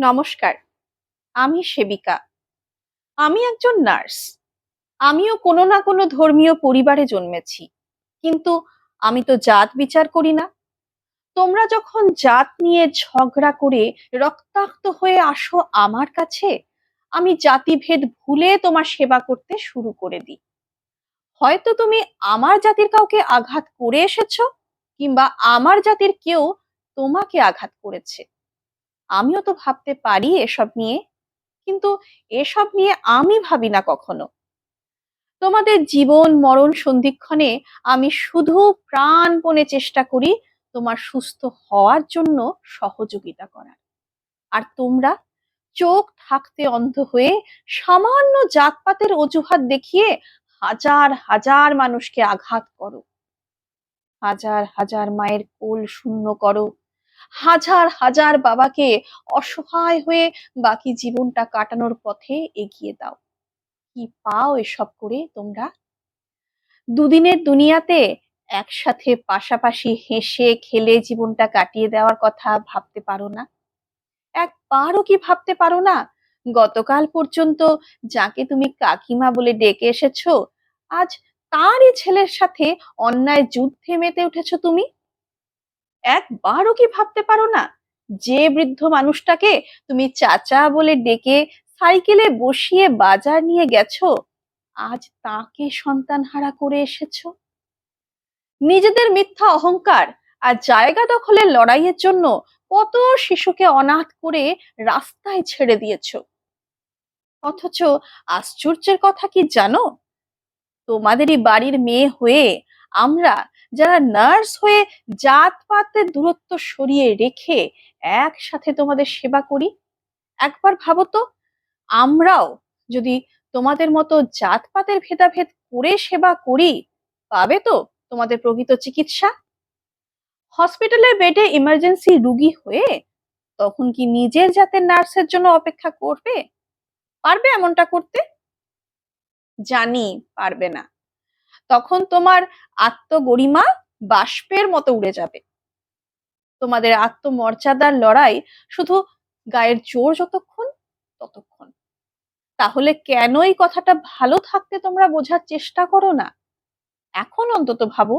নমস্কার, আমি সেবিকা। আমি একজন নার্স। আমিও কোনো না কোনো ধর্মীয় পরিবারে জন্মেছি। কিন্তু আমি তো জাত বিচার করি না। তোমরা যখন জাত নিয়ে ঝগড়া করে রক্তাক্ত হয়ে আসো আমার কাছে, আমি জাতিভেদ ভুলে তোমার সেবা করতে শুরু করে দিই। হয়তো তুমি আমার জাতির কাউকে আঘাত করে এসেছ, কিংবা আমার জাতির কেউ তোমাকে আঘাত করেছে। আমিও তো ভাবতে পারি এসব নিয়ে, কিন্তু এসব নিয়ে আমি ভাবি না কখনো। তোমাদের জীবন মরণ সন্ধিক্ষণে আমি শুধু প্রাণপণে চেষ্টা করি তোমার সুস্থ হওয়ার জন্য সহযোগিতা করার। আর তোমরা চোখ থাকতে অন্ধ হয়ে সামান্য জাতপাতের অজুহাত দেখিয়ে হাজার হাজার মানুষকে আঘাত করো। হাজার হাজার মায়ের কোল শূন্য করো। হাজার হাজার বাবাকে অসহায় হয়ে বাকি জীবনটা কাটানোর পথে এগিয়ে দাও। কি পাও এসব করে তোমরা? দুদিনের দুনিয়াতে একসাথে পাশাপাশি হেসে খেলে জীবনটা কাটিয়ে দেওয়ার কথা ভাবতে পারো না। একবারও কি ভাবতে পারো না? গতকাল পর্যন্ত যাকে তুমি কাকিমা বলে ডেকে এসেছ, আজ তারই ছেলের সাথে অন্যায় যুদ্ধে মেতে উঠেছো তুমি? একবারও কি ভাবতে পারো না? যে বৃদ্ধ মানুষটাকে তুমি চাচা বলে ডেকে সাইকেলে বসিয়ে বাজার নিয়ে গেছো, আজ তাকে সন্তান হারা করে এসেছ? নিজেদের মিথ্যা অহংকার আর জায়গা দখলের লড়াইয়ের জন্য কত শিশুকে অনাথ করে রাস্তায় ছেড়ে দিয়েছ? অথচ আশ্চর্যের কথা কি জানো? তোমাদেরই বাড়ির মেয়ে হয়ে আমরা যারা নার্স হয়ে জাতপাতের দূরত্ব সরিয়ে রেখে একসাথে তোমাদের সেবা করি? একবার ভাবো তো, আমরাও যদি তোমাদের মতো জাতপাতের ভেদাভেদ করে সেবা করি, পাবে তো তোমাদের প্রকৃত চিকিৎসা? হসপিটালের বেডে ইমার্জেন্সি রুগী হয়ে তখন কি নিজের জাতের নার্সের জন্য অপেক্ষা করবে? পারবে এমনটা করতে? জানি পারবে না। তখন তোমার আত্মগরিমা বাষ্পের মতো উড়ে যাবে। তোমাদের আত্মমর্যাদার লড়াই শুধু গায়ের জোর যতক্ষণ, ততক্ষণ। তাহলে কেন এই কথাটা ভালো থাকতে তোমরা বোঝার চেষ্টা করো না? এখন অন্তত ভাবো,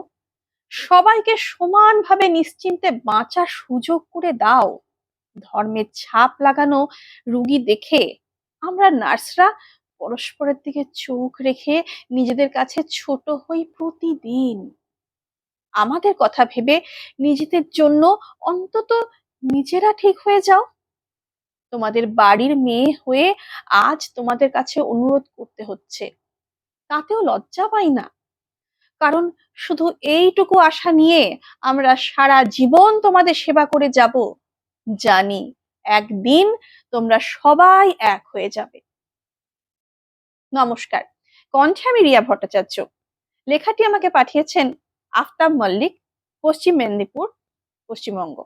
সবাইকে সমানভাবে নিশ্চিন্তে বাঁচার সুযোগ করে দাও। ধর্মের ছাপ লাগানো রুগী দেখে আমরা নার্সরা পরস্পরের দিকে চোখ রেখে নিজেদের কাছে ছোট হই প্রতিদিন। আমাদের কথা ভেবে নিজেদের জন্য অন্তত নিজেরা ঠিক হয়ে যাও। তোমাদের বাড়ির মেয়ে হয়ে আজ তোমাদের কাছে অনুরোধ করতে হচ্ছে। তাতেও লজ্জা পাই না। কারণ শুধু এইটুকু আশা নিয়ে আমরা সারা জীবন তোমাদের সেবা করে যাব। জানি একদিন তোমরা সবাই এক হয়ে যাবে। নমস্কার। কণ্ঠে আমি রিয়া ভট্টাচার্য। লেখাটি আমাকে পাঠিয়েছেন আফতাব মল্লিক পশ্চিম মেদিনীপুর পশ্চিমবঙ্গ।